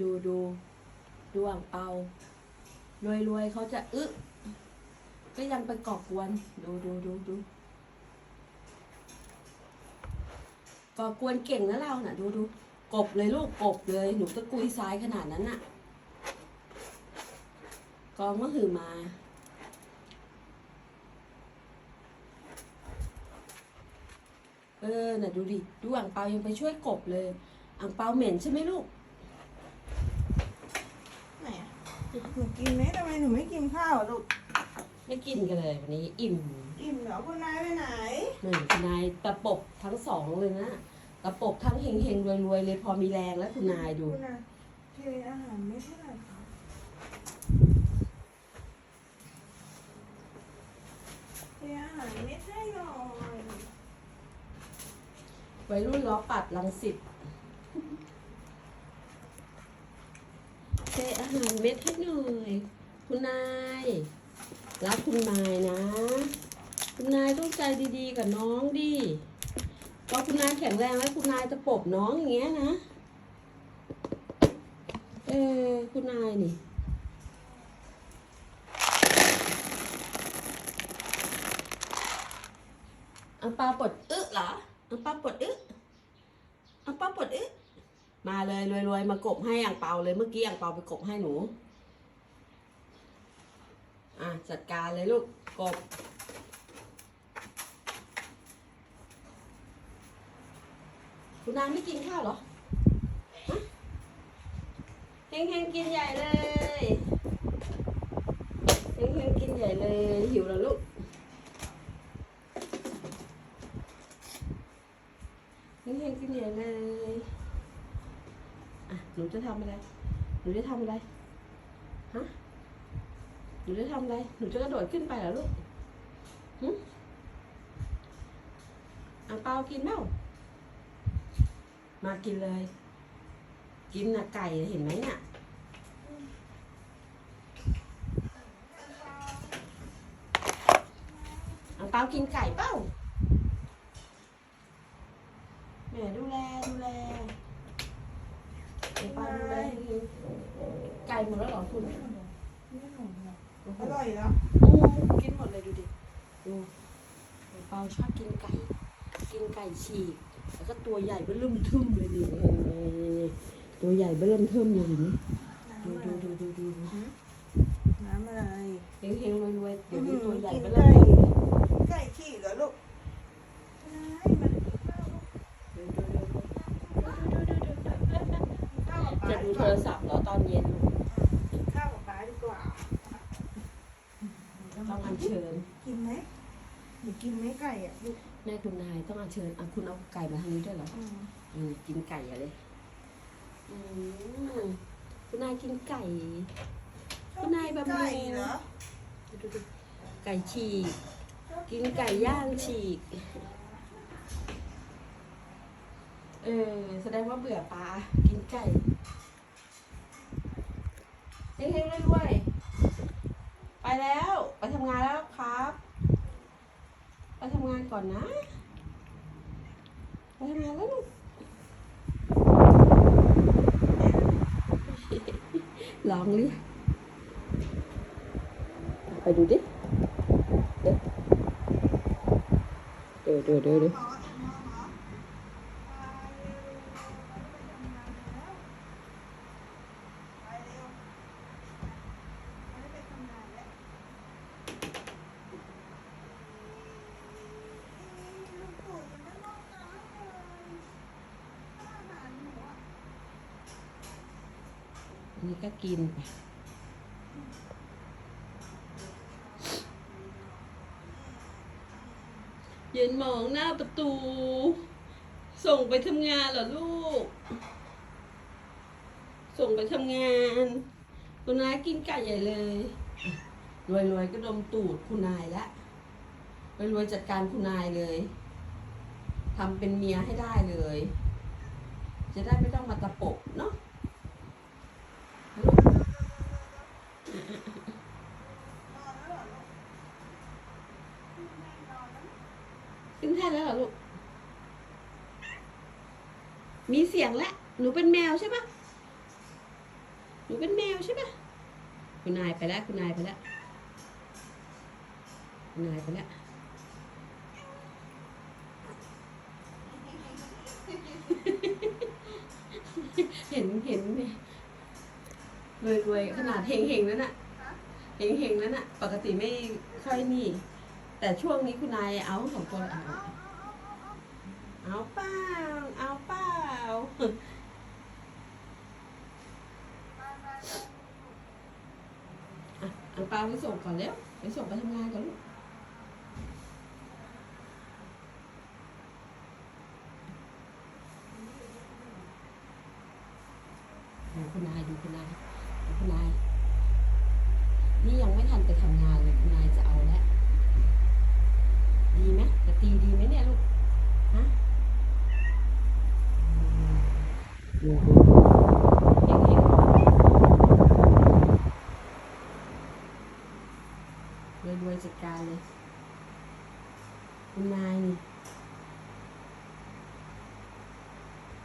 ดูดูดูอ่างเปารวยรวยเขาจะอึะก็ยังไปก่อกวน ดูดูดูดูก่อกวนเก่งนะเราน่ะ ดูดูกบเลยลูกกบเลย หนูตะกุยซ้ายขนาดนั้นน่ะ กองมะหือมาเออ น่ะดูดิ ดูอ่างเปายังไปช่วยกบเลย อ่างเปาเหม็นใช่ไหมลูก ไหนอะ หนูกินไหมทำไมหนูไม่กินข้าวอะลูก ไม่กินกันเลยวันนี้อิ่มอิ่มเหรอคุณนายไปไหนเหมือนคุณนายตะปบทั้งสองเลยนะตะปบทั้งเฮงเฮงรวยรวยๆเลยพอมีแรงแล้วคุณนายดูคุณนายเทอาหารไม่เท่าไหร่คะเทอาหารไม่ใช่หน่อยวัยรุ่นล้อปัดลังสิตเท อาหารเม็ดให้หน่อย คุณนายรักคุณนายนะ คุณนายต้องใจดีๆกับน้องดิพอคุณนายแข็งแรงแล้วคุณนายจะปบน้องอย่างเงี้ยนะ เออคุณนายนี่อังปาปลดอึเหรออังปาปลดอึอังปาปลดอึ มาเลยรวยๆมากบให้อังเปาเลยเมื่อกี้อังเปาไปกบให้หนู อะจัดการเลยลูกกบคุณนางไม่กินข้าวเหรอเฮงเฮงกินใหญ่เลยเฮงเฮงกินใหญ่เลย หิวแล้วลูกเฮงเฮงกินใหญ่เลย หนูจะทำอะไร หนูจะทำอะไร ฮะ หนูจะทำอะไร หนูจะกระโดดขึ้นไปเหรอลูกหึอ่างเปากินเปล่ามากินเลย กินนะไก่เห็นไหมเนี่ยอ่างเปากินไก่เปล่าแม่ดูแลดูแลอ่างเปาดูแลให้ไก่ หมดแล้วเหรอคุณไม่หนูหรอกอร่อยแล้วโอ้กินหมดเลยดูดิดูเปาชอบกินไก่ กินไก่ฉีกแล้วก็ตัวใหญ่เบ้อเริ่มทึ่มเลยดิเออตัวใหญ่เบ้อเริ่มทึ่มเลยดิดูน้ำดูอะไรดูดูดูน้ำอะไรเฮงเฮงรวยรวยๆเดี๋ยวนี้ตัวใหญ่กินเบ้อเริ่ไก่มทึ่มเลยไก่ฉีกเหรอลูกคุณนายมากินข้าวลูกดูดูดูดูข้าวกับป๊าจะดีดูกโทว่ารศัพท์เหรอตอนเย็นกินข้าวกับป๊าดีกว่า ต้ องอัญเชิญกินไหมหนูกินไหมไก่อะลูกแม่คุณนายต้องอัญเชิญอะคุณเอาไก่มาทางนี้ด้วยเหรออืมอืมกินไก่อะเลยอืมคุณนายกินไก่ คุณนายบำรุงไก่เหรอดูดูไก่ฉีก กินไก่ย่างฉีก เออ แสดงว่าเบื่อปลา กินไก่เฮ้งๆรวยๆไปแล้วไป ทำงานแล้วครับ ไปทำงานก่อนนะ ไปทำงานแล้วลูกลองเลยไปดูดิ เดี๋ยวเดี๋ยวเดี๋ยวเดี๋ยวอั นี้ก็กินไปยืนมองหน้าประตู ส่งไปทำงานเหรอลูก ส่งไปทำงานคุณนายกินไก่ใหญ่เลยรวยรวยๆก็ดมตูดคุณนายละรวยรวยจัดการคุณนายเลยทำเป็นเมียให้ได้เลย จะได้ไม่ต้องมาตะปบเนาะ ขึ้นแท่นแล้วเหรอลูก มีเสียงแล้ว หนูเป็นแมวใช่ปะหนูเป็นแมวใช่ปะคุณนายไปแล้ว คุณนายไปแล้วคุณนายไปแล้วเห็นเห็นรวยรวยขนาดเฮงเฮงๆแล้วน่ะเฮงเฮงๆแล้วน่ะปกติไม่ค่อยนี่ แต่ช่วงนี้คุณนายเอาของตัวเอาเอาเปล่าเอาเปล่าเอาเปล่าไปส่งก่อนเร็วไปส่งไปทำงานก่อนลูกดูคุณนายดูคุณนายดูคุณนาย นี่ยังไม่ทันไปทำงานเลยคุณนายจะเอาแล้ว ดีไหมจะตีดีไหมเนี่ยลูก ฮะดูดูเก่งเก่งรวยรวยๆ จัดการเลย คุณนายนี่